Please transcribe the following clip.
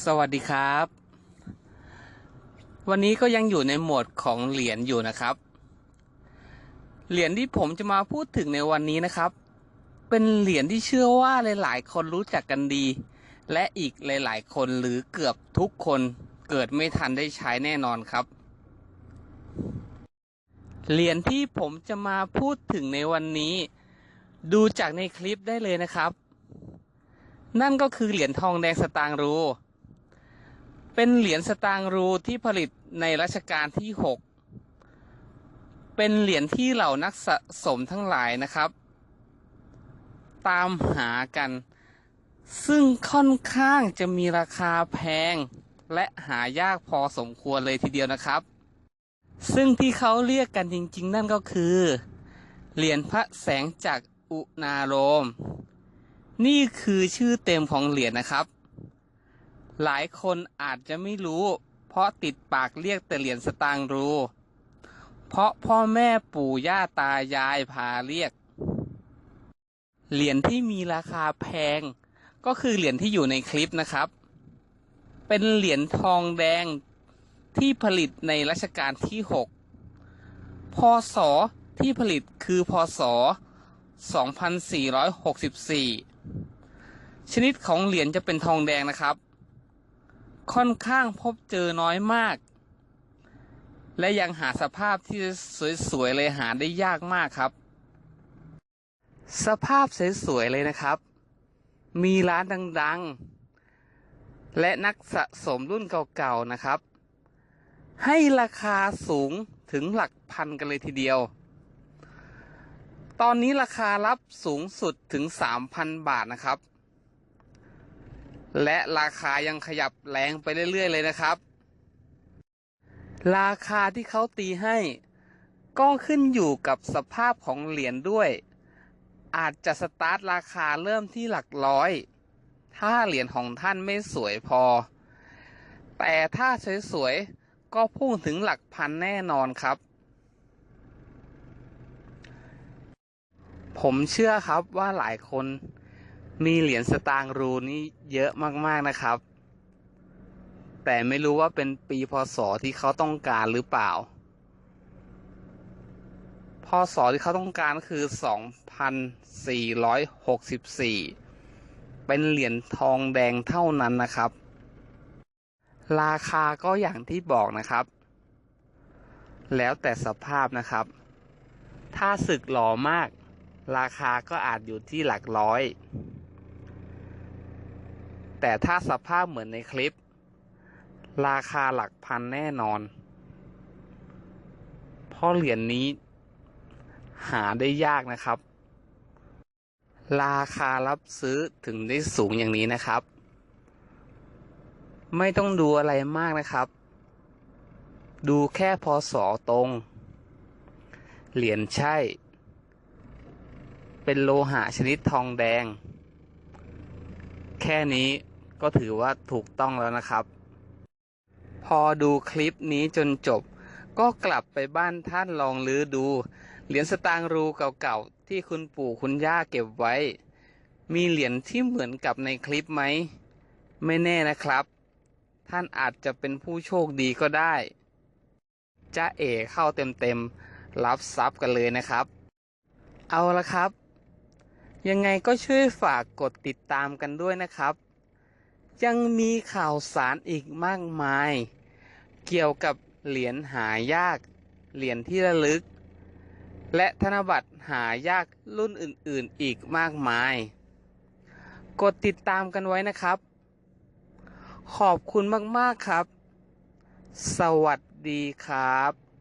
สวัสดีครับ วันนี้ก็ยังอยู่ในโหมดของเหรียญอยู่นะครับ เหรียญที่ผมจะมาพูดถึงในวันนี้นะครับ เป็นเหรียญที่เชื่อว่าหลายๆคนรู้จักกันดี และอีกหลาย ๆ คนหรือเกือบทุกคนเกิดไม่ทันได้ใช้แน่นอนครับ เหรียญที่ผมจะมาพูดถึงในวันนี้ ดูจากในคลิปได้เลยนะครับ นั่นก็คือเหรียญทองแดงสตางค์รู เป็นเหรียญสตางค์รูที่ผลิตในรัชกาลที่ 6 เป็นเหรียญที่เหล่านักสะสมทั้งหลายนะครับ ตามหากัน ซึ่งค่อนข้างจะมีราคาแพง และหายากพอสมควรเลยทีเดียวนะครับ ซึ่งที่เขาเรียกกันจริง ๆ นั่นก็คือ เหรียญพระแสงจากอุณาโรม นี่คือชื่อเต็มของเหรียญนะครับ หลายคนอาจจะไม่รู้ เพราะติดปากเรียกแต่เหรียญสตางค์รู เพราะพ่อแม่ปู่ย่าตายายพาเรียก เหรียญที่มีราคาแพง ก็คือเหรียญที่อยู่ในคลิปนะครับ เป็นเหรียญทองแดงที่ผลิตในรัชกาลที่ 6 พศที่ผลิตคือพศ 2464 ชนิดของเหรียญจะเป็นทองแดงนะครับ ค่อนข้างพบเจอน้อยมาก และยังหาสภาพที่สวยๆเลยหาได้ยากมากครับ สภาพสวยๆเลยนะครับ มีร้านดังๆ และนักสะสมรุ่นเก่าๆนะครับ ให้ราคาสูงถึงหลักพันกันเลยทีเดียว ตอนนี้ราคารับสูงสุดถึง 3,000 บาทนะครับ และราคายังขยับแรงไปเรื่อยๆเลยนะครับ ราคาที่เขาตีให้ ก็ขึ้นอยู่กับสภาพของเหรียญด้วย อาจจะสตาร์ทราคาเริ่มที่หลักร้อย ถ้าเหรียญของท่านไม่สวยพอ แต่ถ้าสวยๆ ก็พุ่งถึงหลักพันแน่นอนครับ ผมเชื่อครับว่าหลายคน มีเหรียญสตางค์รูนี่เยอะมากๆนะครับ แต่ไม่รู้ว่าเป็นปีพศที่เขาต้องการหรือเปล่า พศที่เขาต้องการคือ 2464 เป็นเหรียญทองแดงเท่านั้นนะครับ ราคาก็อย่างที่บอกนะครับ แล้วแต่สภาพนะครับ ถ้าสึกหล่อมากราคาก็อาจอยู่ที่หลักร้อย แต่ถ้าสภาพเหมือนในคลิป ราคาหลักพันแน่นอน เพราะเหรียญนนี้ หาได้ยากนะครับ ราคารับซื้อถึงได้สูงอย่างนี้นะครับ ไม่ต้องดูอะไรมากนะครับ ดูแค่พศตรง เหรียญใช่ เป็นโลหะชนิดทองแดงแค่นี้ ก็ถือว่าถูกต้องแล้วนะครับ พอดูคลิปนี้จนจบ ก็กลับไปบ้านท่านลองลื้อดู เหรียญสตางค์รูเก่าๆ ที่คุณปู่คุณย่าเก็บไว้ มีเหรียญที่เหมือนกับในคลิปไหม ไม่แน่นะครับ ท่านอาจจะเป็นผู้โชคดีก็ได้จะเอเข้าเต็มๆ รับทรัพย์กันเลยนะครับ เอาละครับ ยังไงก็ช่วยฝากกดติดตามกันด้วยนะครับ ยังมีข่าวสารอีกมากมาย เกี่ยวกับเหรียญหายาก เหรียญที่ระลึก และธนบัตรหายากรุ่นอื่นๆอีกมากมาย กดติดตามกันไว้นะครับ ขอบคุณมากๆครับ สวัสดีครับ